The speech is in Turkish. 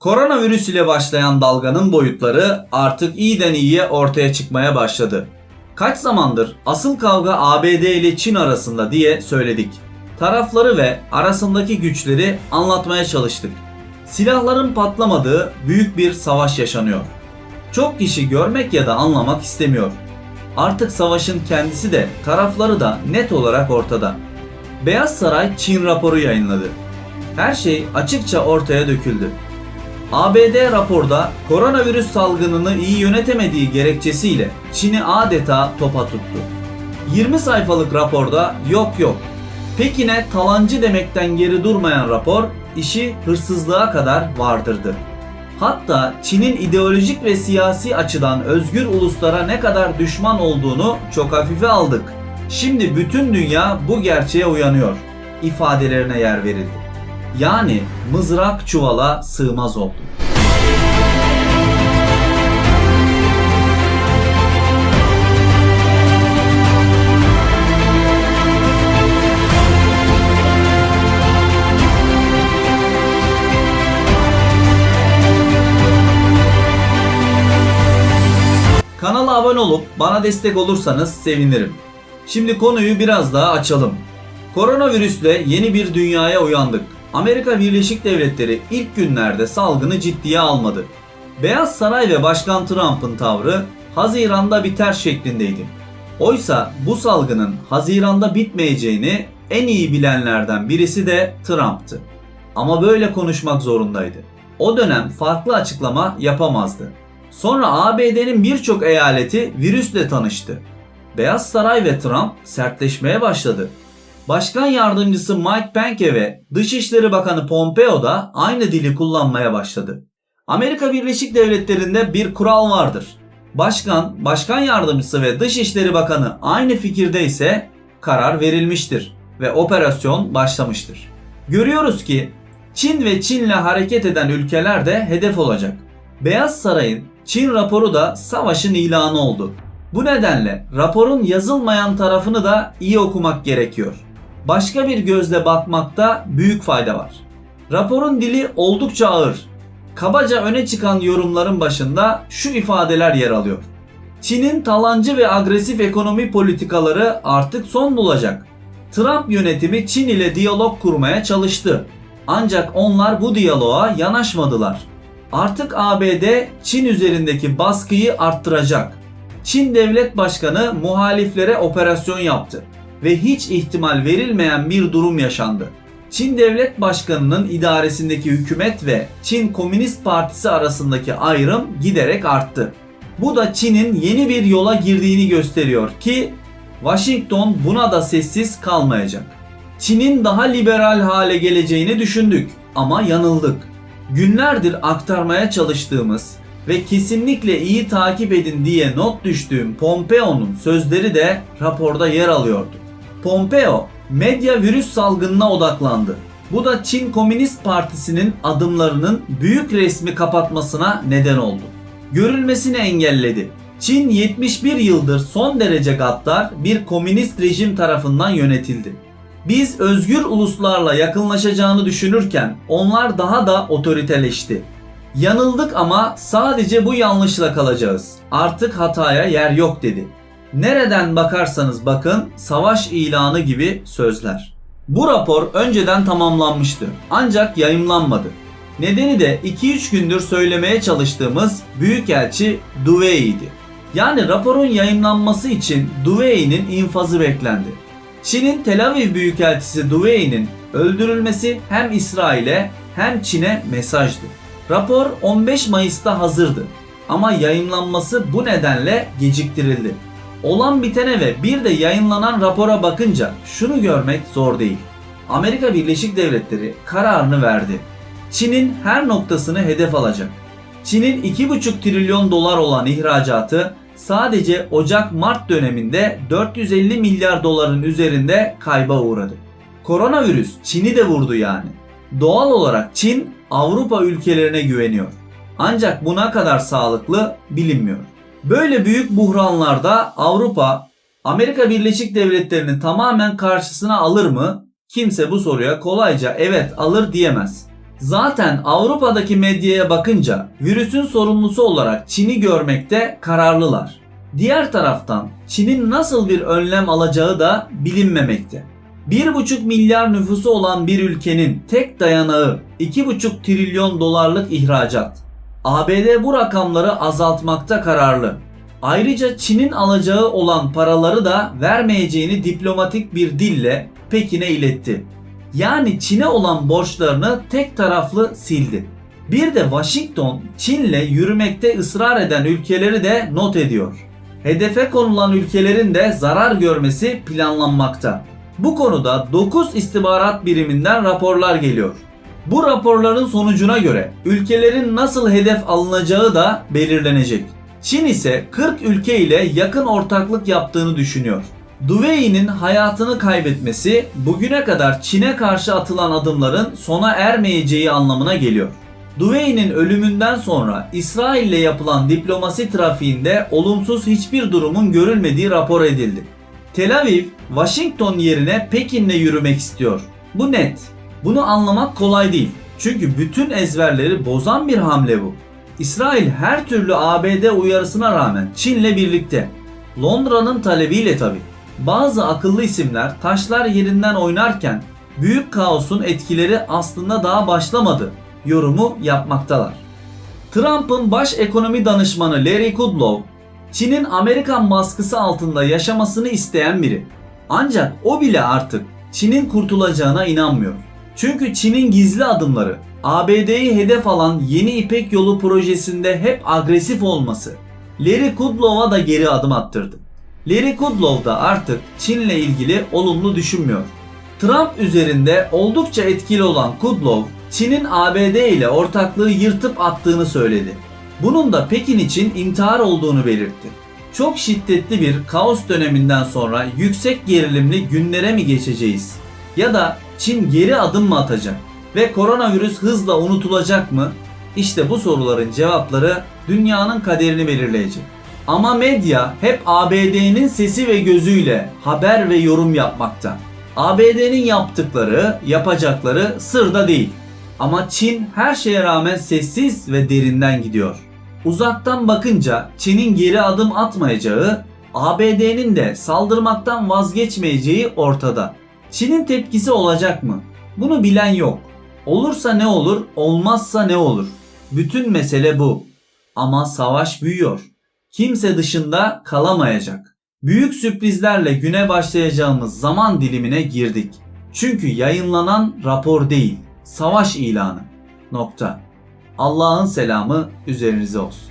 Koronavirüs ile başlayan dalganın boyutları artık iyiden iyiye ortaya çıkmaya başladı. Kaç zamandır asıl kavga ABD ile Çin arasında diye söyledik. Tarafları ve arasındaki güçleri anlatmaya çalıştık. Silahların patlamadığı büyük bir savaş yaşanıyor. Çok kişi görmek ya da anlamak istemiyor. Artık savaşın kendisi de tarafları da net olarak ortada. Beyaz Saray Çin raporu yayınladı. Her şey açıkça ortaya döküldü. ABD raporda koronavirüs salgınını iyi yönetemediği gerekçesiyle Çin'i adeta topa tuttu. 20 sayfalık raporda yok yok. Pekin'e talancı demekten geri durmayan rapor işi hırsızlığa kadar vardırdı. Hatta Çin'in ideolojik ve siyasi açıdan özgür uluslara ne kadar düşman olduğunu çok hafife aldık. Şimdi bütün dünya bu gerçeğe uyanıyor ifadelerine yer verildi. Yani mızrak çuvala sığmaz oldu. Kanala abone olup bana destek olursanız sevinirim. Şimdi konuyu biraz daha açalım. Koronavirüsle yeni bir dünyaya uyandık. Amerika Birleşik Devletleri ilk günlerde salgını ciddiye almadı. Beyaz Saray ve Başkan Trump'ın tavrı Haziran'da biter şeklindeydi. Oysa bu salgının Haziran'da bitmeyeceğini en iyi bilenlerden birisi de Trump'tı. Ama böyle konuşmak zorundaydı. O dönem farklı açıklama yapamazdı. Sonra ABD'nin birçok eyaleti virüsle tanıştı. Beyaz Saray ve Trump sertleşmeye başladı. Başkan yardımcısı Mike Pence ve Dışişleri Bakanı Pompeo da aynı dili kullanmaya başladı. Amerika Birleşik Devletleri'nde bir kural vardır. Başkan, başkan yardımcısı ve Dışişleri Bakanı aynı fikirde ise karar verilmiştir ve operasyon başlamıştır. Görüyoruz ki Çin ve Çin'le hareket eden ülkeler de hedef olacak. Beyaz Saray'ın Çin raporu da savaşın ilanı oldu. Bu nedenle raporun yazılmayan tarafını da iyi okumak gerekiyor. Başka bir gözle bakmakta büyük fayda var. Raporun dili oldukça ağır. Kabaca öne çıkan yorumların başında şu ifadeler yer alıyor. Çin'in talancı ve agresif ekonomi politikaları artık son bulacak. Trump yönetimi Çin ile diyalog kurmaya çalıştı. Ancak onlar bu diyaloğa yanaşmadılar. Artık ABD Çin üzerindeki baskıyı arttıracak. Çin Devlet Başkanı muhaliflere operasyon yaptı ve hiç ihtimal verilmeyen bir durum yaşandı. Çin Devlet Başkanı'nın idaresindeki hükümet ve Çin Komünist Partisi arasındaki ayrım giderek arttı. Bu da Çin'in yeni bir yola girdiğini gösteriyor ki Washington buna da sessiz kalmayacak. Çin'in daha liberal hale geleceğini düşündük ama yanıldık. Günlerdir aktarmaya çalıştığımız ve kesinlikle iyi takip edin diye not düştüğüm Pompeo'nun sözleri de raporda yer alıyordu. Pompeo medya virüs salgınına odaklandı. Bu da Çin Komünist Partisi'nin adımlarının büyük resmi kapatmasına neden oldu. Görülmesini engelledi. Çin 71 yıldır son derece gaddar bir komünist rejim tarafından yönetildi. Biz özgür uluslarla yakınlaşacağını düşünürken onlar daha da otoriteleşti. Yanıldık ama sadece bu yanlışla kalacağız. Artık hataya yer yok dedi. Nereden bakarsanız bakın savaş ilanı gibi sözler. Bu rapor önceden tamamlanmıştı ancak yayımlanmadı. Nedeni de 2-3 gündür söylemeye çalıştığımız Büyükelçi Duvey'di. Yani raporun yayınlanması için Duvey'nin infazı beklendi. Çin'in Tel Aviv Büyükelçisi Duvey'nin öldürülmesi hem İsrail'e hem Çin'e mesajdı. Rapor 15 Mayıs'ta hazırdı ama yayınlanması bu nedenle geciktirildi. Olan bitene ve bir de yayınlanan rapora bakınca şunu görmek zor değil. Amerika Birleşik Devletleri kararını verdi. Çin'in her noktasını hedef alacak. Çin'in 2,5 trilyon dolar olan ihracatı sadece Ocak-Mart döneminde 450 milyar doların üzerinde kayba uğradı. Koronavirüs Çin'i de vurdu yani. Doğal olarak Çin Avrupa ülkelerine güveniyor. Ancak buna kadar sağlıklı bilinmiyor. Böyle büyük buhranlarda Avrupa Amerika Birleşik Devletleri'ni tamamen karşısına alır mı? Kimse bu soruya kolayca evet alır diyemez. Zaten Avrupa'daki medyaya bakınca virüsün sorumlusu olarak Çin'i görmekte kararlılar. Diğer taraftan Çin'in nasıl bir önlem alacağı da bilinmemekte. 1,5 milyar nüfusu olan bir ülkenin tek dayanağı 2,5 trilyon dolarlık ihracat. ABD bu rakamları azaltmakta kararlı. Ayrıca Çin'in alacağı olan paraları da vermeyeceğini diplomatik bir dille Pekin'e iletti. Yani Çin'e olan borçlarını tek taraflı sildi. Bir de Washington Çin'le yürümekte ısrar eden ülkeleri de not ediyor. Hedefe konulan ülkelerin de zarar görmesi planlanmakta. Bu konuda 9 istihbarat biriminden raporlar geliyor. Bu raporların sonucuna göre ülkelerin nasıl hedef alınacağı da belirlenecek. Çin ise 40 ülke ile yakın ortaklık yaptığını düşünüyor. Duvey'nin hayatını kaybetmesi bugüne kadar Çin'e karşı atılan adımların sona ermeyeceği anlamına geliyor. Duvey'nin ölümünden sonra İsrail ile yapılan diplomasi trafiğinde olumsuz hiçbir durumun görülmediği rapor edildi. Tel Aviv, Washington yerine Pekin'le yürümek istiyor. Bu net. Bunu anlamak kolay değil. Çünkü bütün ezberleri bozan bir hamle bu. İsrail her türlü ABD uyarısına rağmen Çin'le birlikte. Londra'nın talebiyle tabi. Bazı akıllı isimler taşlar yerinden oynarken büyük kaosun etkileri aslında daha başlamadı yorumu yapmaktalar. Trump'ın baş ekonomi danışmanı Larry Kudlow, Çin'in Amerikan baskısı altında yaşamasını isteyen biri. Ancak o bile artık Çin'in kurtulacağına inanmıyor. Çünkü Çin'in gizli adımları, ABD'yi hedef alan Yeni İpek Yolu projesinde hep agresif olması, Larry Kudlow'a da geri adım attırdı. Larry Kudlow da artık Çin'le ilgili olumlu düşünmüyor. Trump üzerinde oldukça etkili olan Kudlow, Çin'in ABD ile ortaklığı yırtıp attığını söyledi. Bunun da Pekin için intihar olduğunu belirtti. Çok şiddetli bir kaos döneminden sonra yüksek gerilimli günlere mi geçeceğiz? Ya da Çin geri adım mı atacak? Ve koronavirüs hızla unutulacak mı? İşte bu soruların cevapları dünyanın kaderini belirleyecek. Ama medya hep ABD'nin sesi ve gözüyle haber ve yorum yapmakta. ABD'nin yaptıkları, yapacakları sırda değil. Ama Çin her şeye rağmen sessiz ve derinden gidiyor. Uzaktan bakınca Çin'in geri adım atmayacağı, ABD'nin de saldırmaktan vazgeçmeyeceği ortada. Çin'in tepkisi olacak mı? Bunu bilen yok. Olursa ne olur, olmazsa ne olur? Bütün mesele bu. Ama savaş büyüyor. Kimse dışında kalamayacak. Büyük sürprizlerle güne başlayacağımız zaman dilimine girdik. Çünkü yayınlanan rapor değil, savaş ilanı. Nokta. Allah'ın selamı üzerinize olsun.